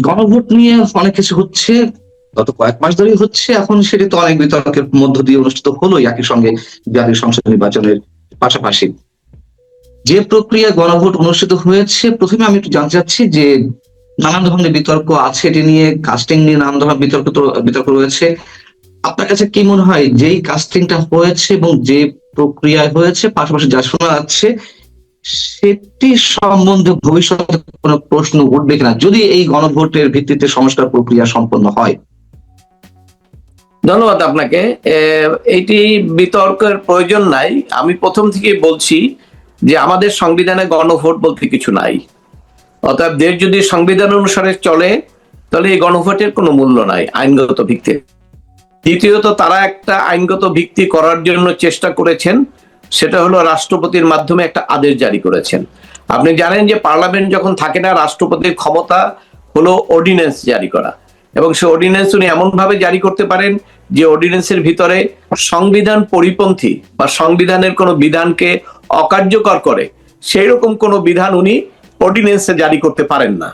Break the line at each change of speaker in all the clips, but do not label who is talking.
গণভোট নিয়ে অনেক কিছু হচ্ছে। গত কয়েক মাস ধরেই হচ্ছে। এখন সেটি তো অনেক বিতর্কের মধ্য দিয়ে অনুষ্ঠিত হলো একই সঙ্গে জাতীয় সংসদ নির্বাচনের পাশাপাশি। যে প্রক্রিয়া গণভোট অনুষ্ঠিত হয়েছে, প্রথমে আমি একটু জানতে চাচ্ছি যে নানান ধরনের বিতর্ক আছে এটি নিয়ে কাস্টিং নিয়ে নানান ধরনের বিতর্ক বিতর্ক রয়েছে। আপনার কাছে কি মনে হয় যেই কাস্টিংটা হয়েছে এবং যে প্রক্রিয়ায় হয়েছে, পাশাপাশি যা শোনা যাচ্ছে, সেটি সম্বন্ধে ভবিষ্যতে কোনো প্রশ্ন উঠবে কিনা যদি এই গণভোটের ভিত্তিতে সংস্কার প্রক্রিয়া সম্পন্ন হয়।
ধন্যবাদ আপনাকে। এ, এইটি বিতর্কের প্রয়োজন নাই। আমি প্রথম থেকে বলছি যে আমাদের সংবিধানে গণভোট বলতে কিছু নাই। অতএব দেশ যদি সংবিধান অনুসারে চলে তাহলে এই গণভোটের কোনো মূল্য নাই আইনগত ভিত্তি। দ্বিতীয়ত তারা একটা আইনগত ভিত্তি করার জন্য চেষ্টা করেছেন। সেটা হলো রাষ্ট্রপতির মাধ্যমে একটা আদেশ জারি করেছেন। আপনি জানেন যে পার্লামেন্ট যখন থাকে না, রাষ্ট্রপতির ক্ষমতা হলো অর্ডিন্যান্স জারি করা। এবং সে অর্ডিন্যান্স উনি এমন ভাবে জারি করতে পারেন যে অর্ডিন্যান্সের ভিতরে সংবিধান পরিপন্থী বা সংবিধানের কোনো বিধানকে অকার্যকর করে সেই রকম কোনো বিধান উনি অর্ডিন্যান্সে জারি করতে পারেন না।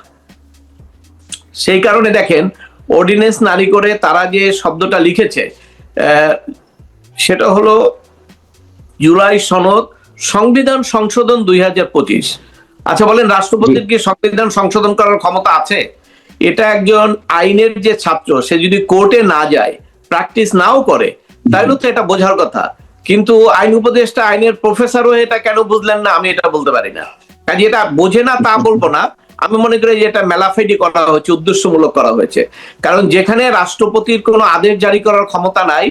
সেই কারণে দেখেন, অর্ডিন্যান্স নারী করে তারা যে শব্দটা লিখেছে সেটা হলো জুলাই সনদ সংবিধান সংশোধন দুই হাজার পঁচিশ। আচ্ছা বলেন রাষ্ট্রপতির কি সংবিধান সংশোধন করার ক্ষমতা আছে? এটা একজন আইনের যে ছাত্র সে যদি কোর্টে না যায় প্র্যাকটিস নাও করে তাহলে তো এটা বোঝার কথা। কিন্তু আইন উপদেষ্টা আইনের প্রফেসর হয়ে এটা কেন বুঝলেন না আমি এটা বলতে পারি না। কাজে এটা বোঝে না, তা বলব না। আমি মনে করি যে এটা মেলাফেডি করা হয়েছে, উদ্দেশ্যমূলক করা হয়েছে। কারণ যেখানে রাষ্ট্রপতির কোনো আদেশ জারি করার ক্ষমতা নাই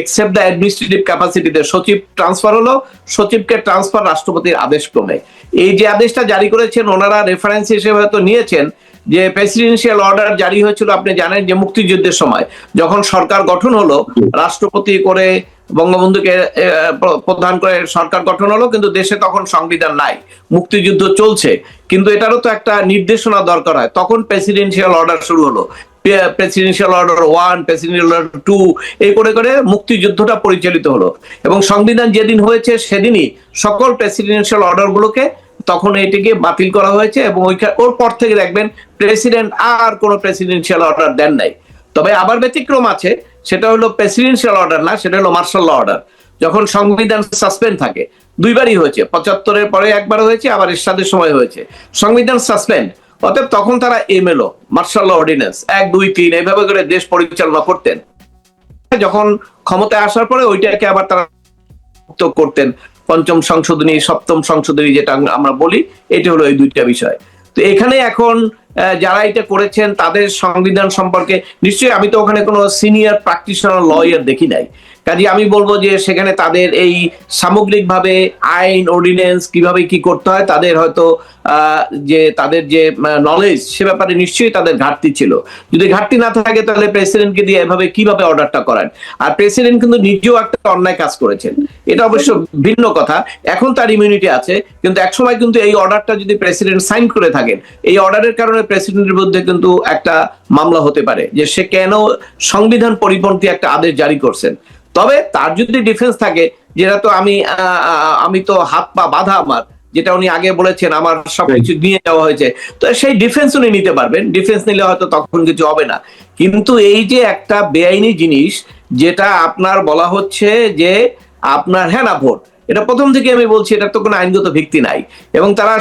এক্সেপ্ট দ্য অ্যাডমিনিস্ট্রেটিভ ক্যাপাসিটিতে সচিব ট্রান্সফার হলো, সচিবকে ট্রান্সফার রাষ্ট্রপতির আদেশ ক্রমে এই যে আদেশটা জারি করেছেন, ওনারা রেফারেন্স হিসেবে হয়তো নিয়েছেন যে প্রেসিডেন্সিয়াল অর্ডার জারি হয়েছিল, আপনি জানেন যে মুক্তিযুদ্ধের সময়। যখন সরকার গঠন হলো, রাষ্ট্রপতি করে বঙ্গবন্ধুকে প্রধান করে সরকার গঠন হলো, কিন্তু দেশে তখন সংবিধান নাই, মুক্তিযুদ্ধ চলছে। কিন্তু এটারও তো একটা নির্দেশনা দরকার হয়। তখন প্রেসিডেন্সিয়াল অর্ডার শুরু হলো। Presidential order one presidential order two এই করে করে মুক্তিযুদ্ধটা পরিচালিত হলো। এবং সংবিধান যেদিন হয়েছে সেদিনই সকল প্রেসিডেন্সিয়াল অর্ডার গুলোকে তখন এটিকে বাতিল করা হয়েছে এবং ওর পর থেকে দেখবেন প্রেসিডেন্ট আর কোনো প্রেসিডেন্সিয়াল অর্ডার দেন নাই। তবে আবার ব্যতিক্রম আছে। সেটা হলো প্রেসিডেন্সিয়াল অর্ডার না, সেটা হলো মার্শাল অর্ডার যখন সংবিধান সাসপেন্ড থাকে, দুইবারই হয়েছে, পঁচাত্তরের পরে একবার হয়েছে, আবার এরশাদের সময় হয়েছে। সংবিধান সাসপেন্ড অতএব তখন তারা এম এমএলও মার্শাল অর্ডিন্যান্স এক, দুই, তিন, এইভাবে করে দেশ পরিচালনা করতেন। যখন ক্ষমতায় আসার পরে ওইটাকে আবার তারা করতেন, পঞ্চম সংশোধনী, সপ্তম সংশোধনী যেটা আমরা বলি, এটি হলো এই দুইটা বিষয়। তো এখানে এখন যারা এটা করেছেন, তাদের সংবিধান সম্পর্কে নিশ্চয়ই আমি তো ওখানে কোনো সিনিয়র প্র্যাকটিশনার লয়ার দেখি নাই। কাজে আমি বলব যে সেখানে তাদের এই সামগ্রিকভাবে আইন অর্ডিন্যান্স কীভাবে কি করতে হয়, তাদের হয়তো যে তাদের যে নলেজ সে ব্যাপারে নিশ্চয়ই তাদের ঘাটতি ছিল। যদি ঘাটতি না থাকে, তাহলে প্রেসিডেন্টকে দিয়ে এভাবে কীভাবে অর্ডারটা করান? আর প্রেসিডেন্ট কিন্তু নিজেও একটা অন্যায় কাজ করেছেন। এটা অবশ্য ভিন্ন কথা। এখন তার ইমিউনিটি আছে, কিন্তু একসময় কিন্তু এই অর্ডারটা যদি প্রেসিডেন্ট সাইন করে থাকেন, এই অর্ডারের কারণে প্রেসিডেন্টের বিরুদ্ধে কিন্তু একটা মামলা হতে পারে যে সে কেন সংবিধান পরিপন্থী একটা আদেশ জারি করছেন। তবে তার যদি ডিফেন্স থাকে যেটা তো আমি আমি তো হাত পা বাঁধা আমার যেটা উনি আগে বলেছেন আমার সবকিছু নিয়ে যাওয়া হয়েছে তো সেই ডিফেন্স উনি নিতে পারবেন। ডিফেন্স নিলে হয়তো তখন কিছু হবে না। কিন্তু এই যে একটা বেআইনি জিনিস যেটা আপনার বলা হচ্ছে যে আপনার হ্যাঁ না ভোট এটা প্রথম থেকে আমি বলছি এটা তো কোনো আইনগত ভিত্তি নাই। এবং তারা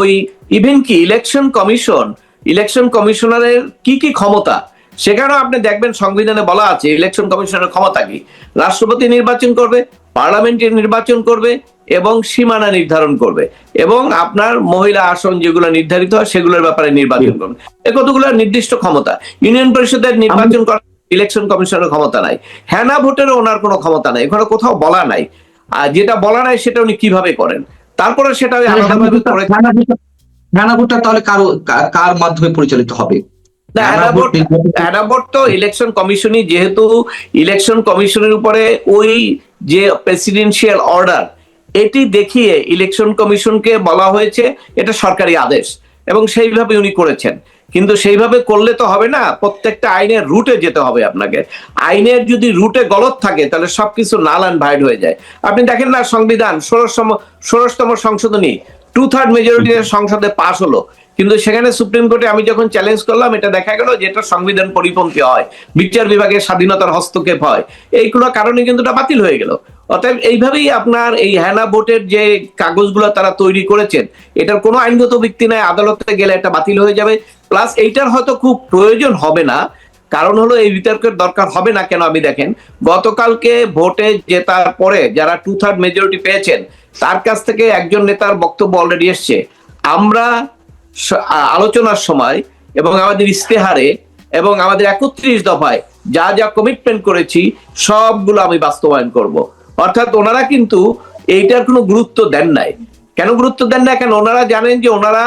ওই ইভেন কি ইলেকশন কমিশন ইলেকশন কমিশনারের কি কি ক্ষমতা? সেখানেও আপনি দেখবেন সংবিধানে বলা আছে ইলেকশন কমিশনের ক্ষমতা কি? রাষ্ট্রপতি নির্বাচন করবে পার্লামেন্টের নির্বাচন করবে এবং সীমানা নির্ধারণ করবে এবং আপনার মহিলা আসন যেগুলো নির্ধারিত হয় সেগুলোর ব্যাপারে নির্বাচন করবে। এ কতগুলো নির্দিষ্ট ক্ষমতা? ইউনিয়ন পরিষদের নির্বাচন করা ইলেকশন কমিশনের ক্ষমতা নাই। হ্যানা ভোটেরও ওনার কোনো ক্ষমতা নাই। এখানে কোথাও বলা নাই। আর যেটা বলা নাই সেটা উনি কীভাবে করেন? তারপরে সেটা আলাদাভাবে করে
ভোটটা তাহলে কার কার মাধ্যমে পরিচালিত হবে?
তো ইলেকশন কমিশনই যেহেতু ইলেকশন কমিশনের উপরে ওই যে প্রেসিডেন্সিয়াল অর্ডার এটি দেখিয়ে ইলেকশন কমিশনকে বলা হয়েছে এটা সরকারি আদেশ এবং সেইভাবে উনি করেছেন। কিন্তু সেইভাবে করলে তো হবে না প্রত্যেকটা আইনের রুটে যেতে হবে আপনাকে। আইনের যদি রুটে গলত থাকে তাহলে সবকিছু নাল অ্যান্ড ভাইড হয়ে যায়। আপনি দেখেন না সংবিধান ষোড়শতম ষোড়শতম সংশোধনী টু থার্ড মেজরিটি সংসদে পাশ হলো। কিন্তু সেখানে সুপ্রিম কোর্টে আমি যখন চ্যালেঞ্জ করলাম এটা দেখা গেল যে এটা সংবিধান পরিপন্থী হয় বিচার বিভাগের স্বাধীনতার হস্তক্ষেপ হয়। এইগুলো কারণে কিন্তু এটা বাতিল হয়ে গেল। অতএব এইভাবেই আপনার এই হ্যানা ভোটের যে কাগজগুলো তারা তৈরি করেছেন এটার কোনো আইনগত ভিত্তি নাই আদালতে গেলে এটা বাতিল হয়ে যাবে। প্লাস এইটার হয়তো খুব প্রয়োজন হবে না কারণ হলো এই বিতর্কের দরকার হবে না কেন আমি দেখেন? গতকালকে ভোটে জেতার পরে যারা টু থার্ড মেজরিটি পেয়েছেন, তার কাছ থেকে একজন নেতার বক্তব্য অলরেডি এসছে। আমরা আলোচনার সময় এবং আমাদের ইস্তেহারে এবং আমাদের একত্রিশ দফায় যা যা কমিটমেন্ট করেছি, সবগুলো আমি বাস্তবায়ন করব। অর্থাৎ ওনারা কিন্তু এইটার কোনো গুরুত্ব দেন নাই। কেন গুরুত্ব দেন না? কেন ওনারা জানেন যে ওনারা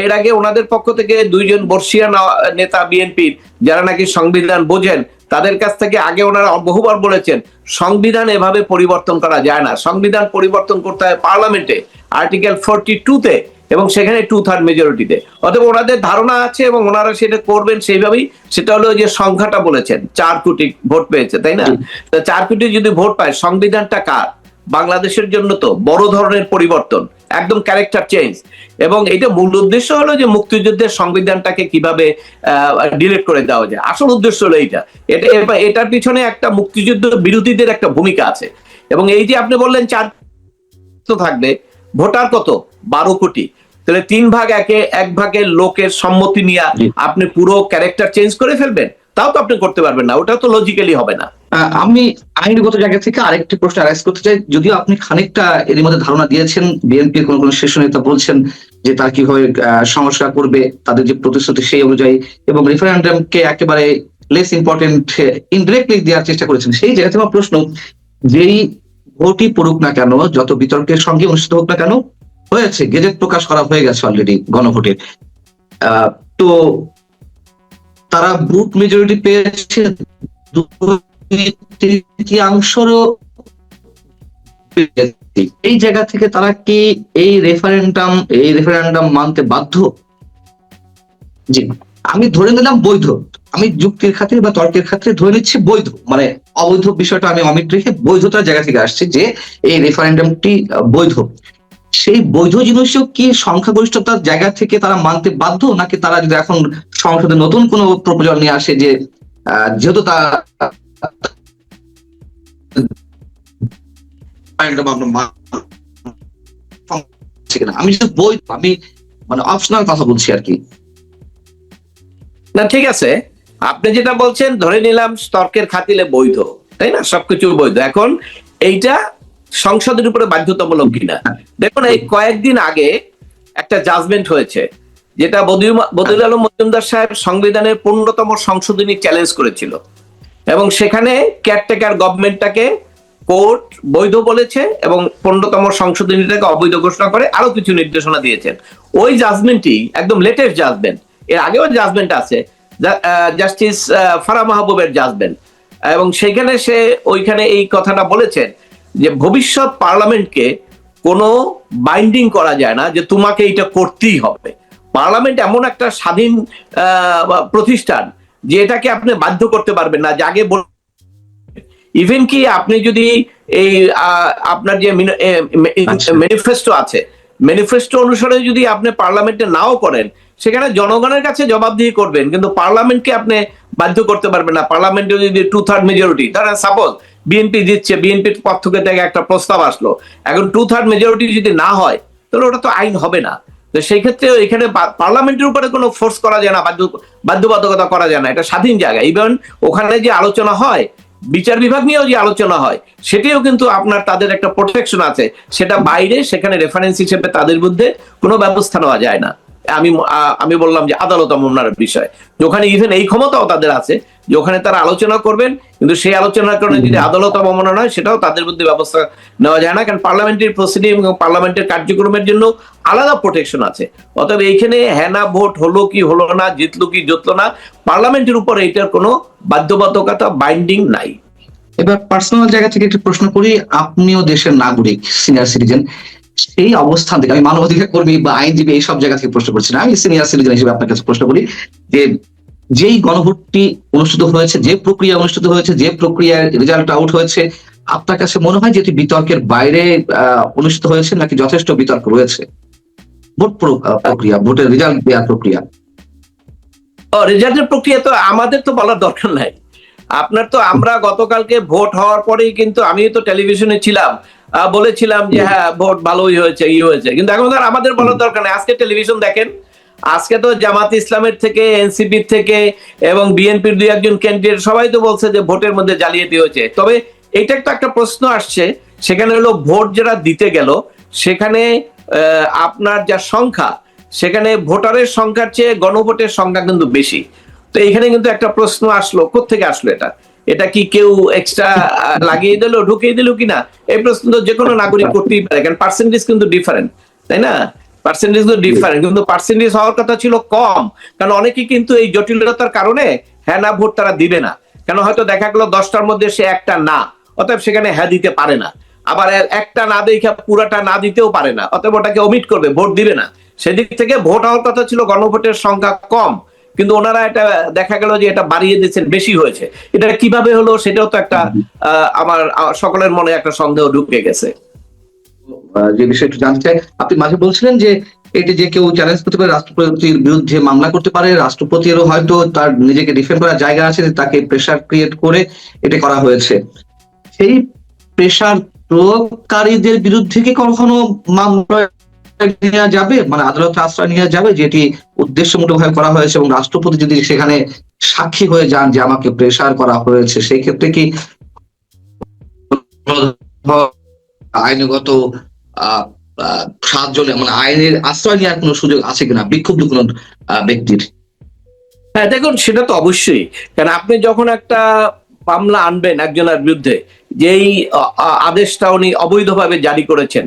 এর আগে ওনাদের পক্ষ থেকে দুইজন বর্ষিয়ান নেতা বিএনপির যারা নাকি সংবিধান বোঝেন তাদের কাছ থেকে আগে ওনারা বহুবার বলেছেন সংবিধান এভাবে পরিবর্তন করা যায় না। সংবিধান পরিবর্তন করতে হয় পার্লামেন্টে আর্টিকেল ফোরটি টুতে এবং সেখানে টু থার্ড মেজরিটিতে অতএব ওনাদের ধারণা আছে এবং ওনারা সেটা করবেন সেইভাবেই। সেটা হলো যে সংখ্যাটা বলেছেন চার কোটি ভোট পেয়েছে তাই না? তা চার কোটি যদি ভোট পায় সংবিধানটা কার? বাংলাদেশের জন্য তো বড় ধরনের পরিবর্তন একদম ক্যারেক্টার চেঞ্জ এবং এটা মূল উদ্দেশ্য হলো যে মুক্তিযুদ্ধের সংবিধানটাকে কীভাবে ডিলিট করে দেওয়া যায়। আসল উদ্দেশ্য হলো এইটা। এটা এটার পিছনে একটা মুক্তিযুদ্ধ বিরোধীদের একটা ভূমিকা আছে। এবং এই যে আপনি বললেন চার তো থাকবে ভোটার কত? বারো কোটি। তাহলে তিন ভাগ একে এক ভাগের লোকের সম্মতি নিয়ে আপনি পুরো ক্যারেক্টার চেঞ্জ করে ফেলবেন? তাও তো আপনি করতে পারবেন না। ওটা তো লজিক্যালি হবে না।
আমি আইনগত জায়গা থেকে আরেকটি প্রশ্ন অ্যারাইজ করতে চাই। যদিও আপনি খানিকটা এর মধ্যে ধারণা দিয়েছেন বিএনপির কোন কোন শীর্ষ নেতা বলছেন যে তারা কীভাবে সংস্কার করবে, তাদের যে প্রতিশ্রুতি সেই অনুযায়ী এবং রেফারেন্ডামকে একেবারে লেস ইম্পর্টেন্ট ইনডিরেক্টলি দেওয়ার চেষ্টা করেছেন। সেই জায়গা থেকে প্রশ্ন, যেই ভোটই পড়ুক না কেন, যত বিতর্কের সঙ্গে অনুষ্ঠিত হোক না কেন, হয়েছে, গেজেট প্রকাশ করা হয়ে গেছে অলরেডি গণভোটে। তো তারা বুট মেজরিটি পেয়েছে তৃতীয়াংশেরও। এই জায়গা থেকে তারা কি এই রেফারেন্ডাম এই রেফারেন্ডাম মানতে বাধ্য? জি। আমি ধরে নিলাম বৈধ। আমি যুক্তির খাতিরে বা তর্কের খাতিরে ধরে নিচ্ছি বৈধ। মানে অবৈধ বিষয়টা আমি অমিট রেখে বৈধতার জায়গা থেকে আসছে যে এই রেফারেন্ডামটি বৈধ। সেই বৈধ জিনিসও কি সংখ্যাগরিষ্ঠতার জায়গা থেকে তারা মানতে বাধ্য? নাকি তারা যদি এখন সংসদে নতুন কোনো প্রপোজাল নিয়ে আসে যে আহ, যেহেতু তা আমি শুধু বই, আমি মানে অপশনাল কথা বলছি আর কি।
না, ঠিক আছে। আপনি যেটা বলছেন, ধরে নিলাম খাতিলে বৈধ, তাই না? সবকিছু বৈধ। এখন এইটা সংসদের উপরে বাধ্যতামূলক কিনা? দেখুন, এই কয়েকদিন আগে একটা জাজমেন্ট হয়েছে, যেটা বদিউল আলম মজুমদার সাহেব সংবিধানের পূর্ণতম সংশোধনী চ্যালেঞ্জ করেছিল। এবং সেখানে কেয়ারটেকার গভর্নমেন্টটাকে কোর্ট বৈধ বলেছে এবং পূর্ণতম সংশোধনীটাকে অবৈধ ঘোষণা করে আরও কিছু নির্দেশনা দিয়েছেন। ওই জাজমেন্টই একদম লেটেস্ট জাজমেন্ট এর আগেও জাজমেন্ট আছে। জাস্টিস ফারা মাহবুবের জাজমেন্ট এবং সেখানে সে ওইখানে এই কথাটা বলেছেন যে ভবিষ্যৎ পার্লামেন্টকে কোনো বাইন্ডিং করা যায় না যে তোমাকে এটা করতেই হবে। পার্লামেন্ট এমন একটা স্বাধীন প্রতিষ্ঠান যে এটাকে আপনি বাধ্য করতে পারবেন না যে আগে বল- ইভেন কি আপনি যদি এই আপনার যে
আচ্ছা।
ম্যানিফেস্টো আছে ম্যানিফেস্টো অনুসারে যদি আপনি পার্লামেন্টে নাও করেন সেখানে জনগণের কাছে জবাবদিহি করবেন কিন্তু পার্লামেন্টকে আপনি বাধ্য করতে পারবেন না। পার্লামেন্টে যদি টু থার্ড মেজরিটি ধরেন সাপোজ বিএনপি দিচ্ছে বিএনপির পক্ষ থেকে একটা প্রস্তাব আসলো। এখন টু থার্ড মেজরিটি যদি না হয় তাহলে ওটা তো আইন হবে না। তো সেই ক্ষেত্রে এখানে পার্লামেন্টের উপরে কোনো ফোর্স করা যায় না, বাধ্য বাধ্যবাধকতা করা যায় না, এটা স্বাধীন জায়গা। ইভেন ওখানে যে আলোচনা হয়, বিচার বিভাগ নিয়েও যে আলোচনা হয়, সেটিও কিন্তু আপনার তাদের একটা প্রোটেকশন আছে। সেটা বাইরে, সেখানে রেফারেন্স হিসেবে তাদের মধ্যে কোনো ব্যবস্থা নেওয়া যায় না। আমি আমি বললাম যে আদালত অবমাননার বিষয়। ওখানে ইভেন এই ক্ষমতাও তাদের আছে যে ওখানে তারা আলোচনা করবেন কিন্তু সেই আলোচনার কারণে যদি আদালত অবমাননা হয় সেটাও তাদের মধ্যে ব্যবস্থা নেওয়া যায় না কারণ পার্লামেন্টারি প্রসিডিং এবং পার্লামেন্টের কার্যক্রমের জন্য আলাদা প্রোটেকশন আছে। অতএব এইখানে হ্যানা ভোট হলো কি হলো না জিতলো কি জিতলো না পার্লামেন্টের উপর এইটার কোনো বাধ্যবাধকতা বাইন্ডিং নাই।
এবার পার্সোনাল জায়গা থেকে একটু প্রশ্ন করি আপনিও দেশের নাগরিক সিনিয়র সিটিজেন সেই অবস্থান থেকে আমি মানবাধিকার কর্মী বা আইনজীবী এই সব জায়গা থেকে প্রশ্ন করছি না। আমি সিনিয়র সিটিজেন হিসেবে আপনার কাছে প্রশ্ন করি যে, যেই গণভোটটি অনুষ্ঠিত হয়েছে, যে প্রক্রিয়া অনুষ্ঠিত হয়েছে, যে প্রক্রিয়ার রেজাল্ট আউট হয়েছে, আপনার কাছে মনে হয় যে এটি বিতর্কের বাইরে অনুষ্ঠিত হয়েছে নাকি যথেষ্ট বিতর্ক রয়েছে? ভোট প্রক্রিয়া, ভোটের রেজাল্ট দেওয়ার প্রক্রিয়া।
রেজাল্টের প্রক্রিয়া তো আমাদের তো বলার দরকার নাই। আপনার তো আমরা গতকালকে ভোট হওয়ার পরেই কিন্তু আমি তো টেলিভিশনে ছিলাম। বলেছিলাম যে হ্যাঁ ভোট ভালোই হয়েছে ই হয়েছে। কিন্তু এখন আর আমাদের বলার দরকার নেই। আজকে টেলিভিশন দেখেন আজকে তো জামাত ইসলামের থেকে এনসিপি থেকে এবং বিএনপির দুই একজন ক্যান্ডিডেট সবাই তো বলছে যে ভোটের মধ্যে জালিয়াতি হয়েছে। তবে এটা একটা একটা প্রশ্ন আসছে সেখানে হলো ভোট যারা দিতে গেল সেখানে আহ, আপনার যা সংখ্যা সেখানে ভোটারের সংখ্যার চেয়ে গণভোটের সংখ্যা কিন্তু বেশি। তো এখানে কিন্তু একটা প্রশ্ন আসলো কোত্থেকে আসলো এটা? এটা কি কেউ এক্সট্রা লাগিয়ে দিল ঢুকিয়ে দিল কিনা? এই প্রশ্ন তো যে কোনো নাগরিক করতেই পারে কারণ পার্সেন্টেজ কিন্তু ডিফারেন্ট তাই না? পার্সেন্টেজ কিন্তু ডিফারেন্ট কিন্তু পার্সেন্টেজ হওয়ার কথা ছিল কম কারণ অনেকেই কিন্তু এই জটিলতার কারণে হ্যাঁ না ভোট তারা দিবে না। কেন হয়তো দেখা গেলো দশটার মধ্যে সে একটা না অতএব সেখানে হ্যাঁ দিতে পারে না। আবার একটা না দেখে পুরাটা না দিতেও পারে না অতএব ওটাকে অমিট করবে ভোট দিবে না। সেদিক থেকে ভোট হওয়ার কথা ছিল গণভোটের সংখ্যা কম কিন্তু ওনারা এটা দেখা গেল যে এটা বাড়িয়ে দিয়েছেন বেশি হয়েছে। এটা কীভাবে হলো সেটাও তো একটা আমার সকলের মনে একটা সন্দেহ ঢুকে গেছে।
যে বিষয়ে একটু জানতে চাই আপনি মাঝে বলছিলেন যে এটি যে কেউ চ্যালেঞ্জ করতে পারে রাষ্ট্রপতির বিরুদ্ধে মামলা করতে পারে রাষ্ট্রপতিরও হয়তো তার নিজেকে ডিফেন্ড করার জায়গা আছে তাকে প্রেশার ক্রিয়েট করে এটা করা হয়েছে। সেই প্রেশার প্রয়োগকারীদের বিরুদ্ধে কি কখনো মামলা নেওয়া যাবে মানে আদালতে আশ্রয় নেওয়া যাবে যেটি উদ্দেশ্যমূলক ভাবে করা হয়েছে এবং রাষ্ট্রপতি যদি সেখানে সাক্ষী হয়ে যান যে আমাকে প্রেশার করা হয়েছে সেই ক্ষেত্রে কি আইনগত আহ, সাহায্য মানে আইনের আশ্রয় নেওয়ার কোনো সুযোগ আছে কিনা? বিক্ষুব্ধ কোনো ব্যক্তির।
হ্যাঁ দেখুন সেটা তো অবশ্যই। কারণ আপনি যখন একটা মামলা আনবেন একজনের বিরুদ্ধে যেই আদেশটা উনি অবৈধভাবে জারি করেছেন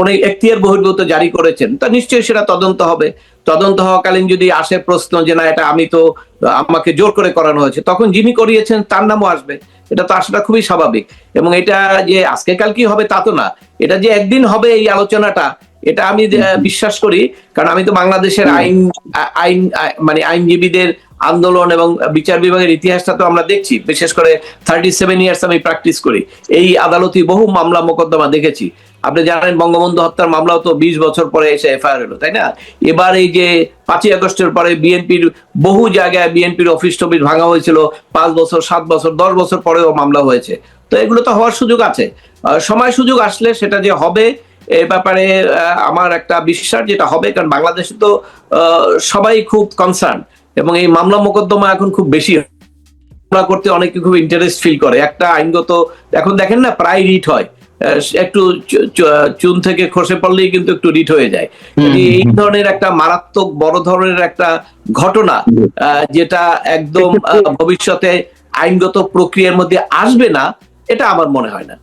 উনি এখতিয়ার বহির্ভূত জারি করেছেন তা নিশ্চয়ই সেটা তদন্ত হবে। তদন্ত হওয়াকালীন যদি আসে প্রশ্ন যে না এটা আমি তো আমাকে জোর করে করানো হয়েছে তখন যিনি করিয়েছেন তার নামও আসবে। এটা তো আসাটা খুবই স্বাভাবিক। এবং এটা যে আজকে কাল কি হবে তা তো না। এটা যে একদিন হবে এই আলোচনাটা এটা আমি বিশ্বাস করি কারণ আমি তো বাংলাদেশের আইন আইন মানে আইনজীবীদের আন্দোলন এবং বিচার বিভাগের ইতিহাসটা তো আমরা দেখছি। বিশেষ করে থার্টি সেভেন ইয়ার্স আমি প্র্যাকটিস করি। এই আদালতে বহু মামলা মোকদ্দমা দেখেছি। আপনি জানেন বঙ্গবন্ধু হত্যার মামলাও তো বিশ বছর পরে এসে এফআইআর হলো, তাই না? এবার এই যে পাঁচই আগস্টের পরে বিএনপির বহু জায়গায় বিএনপির অফিস টফিস ভাঙা হয়েছিল, পাঁচ বছর, সাত বছর, দশ বছর পরেও মামলা হয়েছে। তো এগুলো তো হওয়ার সুযোগ আছে। সময় সুযোগ আসলে সেটা যে হবে এ ব্যাপারে আমার একটা বিশ্বাস যেটা হবে, কারণ বাংলাদেশে তো সবাই খুব কনসার্ন এবং এই মামলা মোকদ্দমা এখন খুব বেশি করতে অনেকে খুব ইন্টারেস্ট ফিল করে। একটা আইনগত, এখন দেখেন না, প্রায় রিট হয়। একটু চুন থেকে খসে পড়লেই কিন্তু একটু রিট হয়ে যায়। এই ধরনের একটা মারাত্মক বড় ধরনের একটা ঘটনা আহ, যেটা একদম ভবিষ্যতে আইনগত প্রক্রিয়ার মধ্যে আসবে না এটা আমার মনে হয় না।